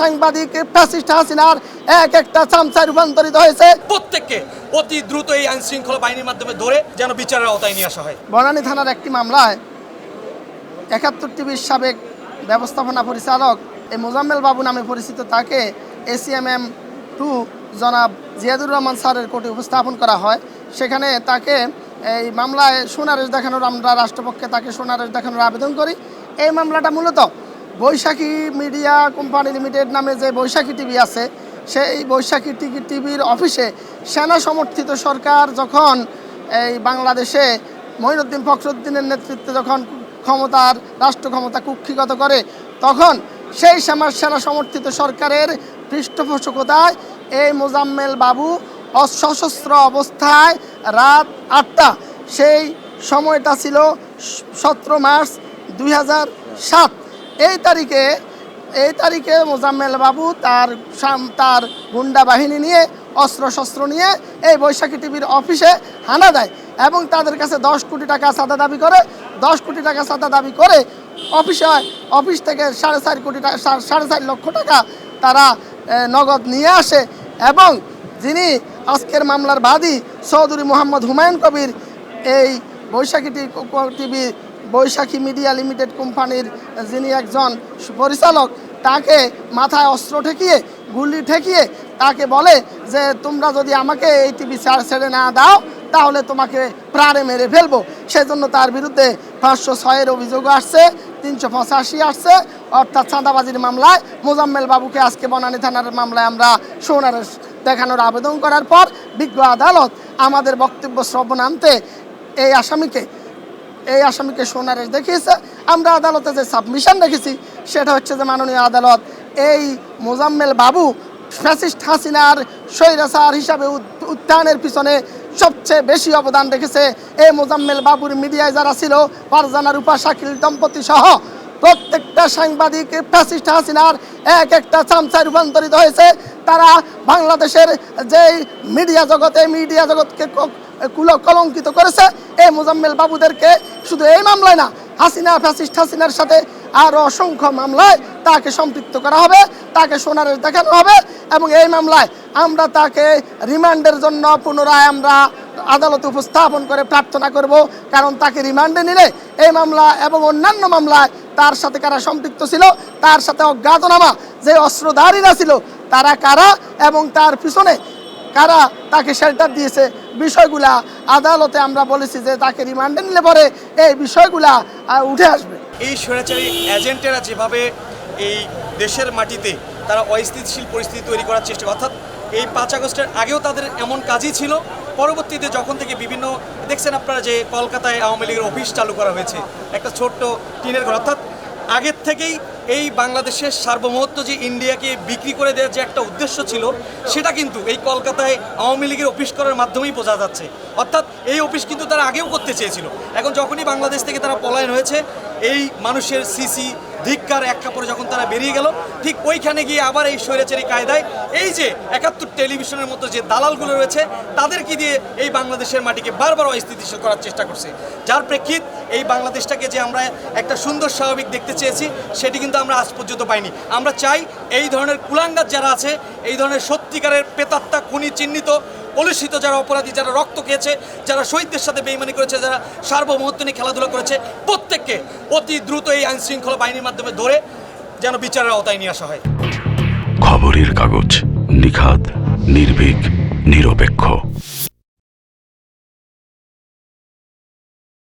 সাংবাদিক ফ্যাসিস্ট হাসিনার এক একটা চামচায় রূপান্তরিত হয়েছে। প্রত্যেককে অতি দ্রুত এই আইন শৃঙ্খলা বাহিনীর মাধ্যমে ধরে যেন বিচারের আওতায় নিয়ে আসা হয়। বনানী থানার একটি মামলায় একাত্তর টিভির সাবেক ব্যবস্থাপনা পরিচালক এই মোজাম্মেল বাবু নামে পরিচিত তাকে এসিএমএম টু জনাব জিয়াদুর রহমান স্যারের কোর্টে উপস্থাপন করা হয়। সেখানে তাকে এই মামলায় সোনারেশ দেখানোর আমরা রাষ্ট্রপক্ষে তাকে সোনারেশ দেখানোর আবেদন করি। এই মামলাটা মূলত বৈশাখী মিডিয়া কোম্পানি লিমিটেড নামে যে বৈশাখী টিভি আছে, সেই বৈশাখী টিভি টিভির অফিসে সেনা সমর্থিত সরকার যখন এই বাংলাদেশে মঈনুদ্দিন ফখরুদ্দিনের নেতৃত্বে যখন ক্ষমতার, রাষ্ট্র ক্ষমতা কুক্ষিগত করে, তখন সেই সেনা সেনা সমর্থিত সরকারের পৃষ্ঠপোষকতায় এই মোজাম্মেল বাবু সশস্ত্র অবস্থায় রাত আটটা, সেই সময়টা ছিল সতেরো মার্চ দুই সাত। এই তারিখে এই তারিখে মোজাম্মেল বাবু তার তার গুন্ডা বাহিনী নিয়ে অস্ত্র শস্ত্র নিয়ে এই বৈশাখী টিভির অফিসে হানা দেয় এবং তাদের কাছে দশ কোটি টাকা সাদা দাবি করে, দশ কোটি টাকা সাদা দাবি করে অফিসে অফিস থেকে সাড়ে চার কোটি টাকা, সাড়ে চার লক্ষ টাকা তারা নগদ নিয়ে আসে এবং যিনি আজকের মামলার বাদী চৌধুরী মোহাম্মদ হুমায়ুন কবির এই Baishakhi TV Baishakhi media limited কোম্পানির যিনি একজন পরিচালক, তাকে মাথায় অস্ত্র ঠেকিয়ে, গুলি ঠেকিয়ে তাকে বলে যে, তোমরা যদি আমাকে এই টিভি ছেড়ে না দাও, তাহলে তোমাকে প্রাণে মেরে ফেলব। সেজন্য তার বিরুদ্ধে পাঁচশো ছয়ের অভিযোগ আসছে, তিনশো পঁচাশি আসছে। অর্থাৎ চাঁদাবাজির মামলায় মোজাম্মেল বাবুকে আজকে বনানী থানার মামলায় আমরা সোনার দেখানোর আবেদন করার পর বিজ্ঞ আদালত আমাদের বক্তব্য শ্রবণান্তে এই আসামিকে এই আসামিকে সোনারেশ দেখিয়েছে। আমরা আদালতে যে সাবমিশন রেখেছি সেটা হচ্ছে যে মাননীয় আদালত এই মোজাম্মেল বাবু ফ্যাসিস্ট হাসিনার স্বৈরাচার হিসাবে উত- উত্থানের পিছনে সবচেয়ে বেশি অবদান রেখেছে। এই মোজাম্মেল বাবুর মিডিয়ায় যারা ছিল ফারজানা রূপা শাকিল দম্পতি সহ প্রত্যেকটা সাংবাদিক ফ্যাসিস্ট হাসিনার এক একটা চামচায় রূপান্তরিত হয়েছে। তারা বাংলাদেশের যেই মিডিয়া জগতে, মিডিয়া জগৎকে কুল, কলঙ্কিত করেছে, এই মোজাম্মেল বাবুদেরকে শুধু এই মামলায় না, হাসিনা, ফ্যাসিস্ট হাসিনার সাথে আরও অসংখ্য মামলায় তাকে সম্পৃক্ত করা হবে, তাকে সোনারের দেখানো হবে এবং এই মামলায় আমরা তাকে রিমান্ডের জন্য পুনরায় আমরা আদালতে উপস্থাপন করে প্রার্থনা করব, কারণ তাকে রিমান্ডে নিলে এই মামলা এবং অন্যান্য মামলায় তার সাথে কারা সম্পৃক্ত ছিল, তার সাথে অজ্ঞাতনামা যে অস্ত্রধারীরা ছিল, তারা কারা এবং তার পিছনে কারা তাকে শেল্টার দিয়েছে, বিষয়গুলা আদালতে আমরা বলেছি যে তাকে রিমান্ডে নিলে পরে এই বিষয়গুলা উঠে আসবে। এই স্বৈরাচারী এজেন্টেরা যেভাবে এই দেশের মাটিতে তারা অস্থিতিশীল পরিস্থিতি তৈরি করার চেষ্টা অর্থাৎ এই পাঁচ আগস্টের আগেও তাদের এমন কাজই ছিল পরবর্তীতে যখন থেকে বিভিন্ন, দেখছেন আপনারা যে কলকাতায় আওয়ামী লীগের অফিস চালু করা হয়েছে, একটা ছোট্ট টিনের ঘর, অর্থাৎ আগের থেকেই এই বাংলাদেশের সার্বভৌমত্ব যে ইন্ডিয়াকে বিক্রি করে দেওয়ার যে একটা উদ্দেশ্য ছিল, সেটা কিন্তু এই কলকাতায় আওয়ামী লীগের অফিস করার মাধ্যমেই বোঝা যাচ্ছে। অর্থাৎ এই অফিস কিন্তু তারা আগেও করতে চেয়েছিল। এখন যখনই বাংলাদেশ থেকে তারা পলায়ন হয়েছে, এই মানুষের সিসি ধিক্কার এক কাপড়ে যখন তারা বেরিয়ে গেল, ঠিক ওইখানে গিয়ে আবার এই স্বৈরাচারী কায়দায় এই যে একাত্তর টেলিভিশনের মতো যে দালালগুলো রয়েছে তাদেরকে দিয়ে এই বাংলাদেশের মাটিকে বারবার অস্থিতিশীল করার চেষ্টা করছে? যার প্রেক্ষিত এই বাংলাদেশটাকে যে আমরা একটা সুন্দর স্বাভাবিক দেখতে চেয়েছি, সেটি কিন্তু আমরা আজ পর্যন্ত পাইনি। আমরা চাই এই ধরনের কুলাঙ্গার যারা আছে, এই ধরনের সত্যিকারের পেতাত্তা খুনি, চিহ্নিত কলুষিত যারা অপরাধী, যারা রক্ত খেয়েছে, যারা শহীদদের সাথে বেইমানি করেছে, যারা সার্বভৌমত্ব নিয়ে খেলাধুলা করেছে, প্রত্যেককে অতি দ্রুত এই আইন শৃঙ্খলা বাহিনীর মাধ্যমে ধরে যেন বিচারের আওতায় নিয়ে আসা হয়। খবরের কাগজ নিখাত নির্ভীক, নিরপেক্ষ।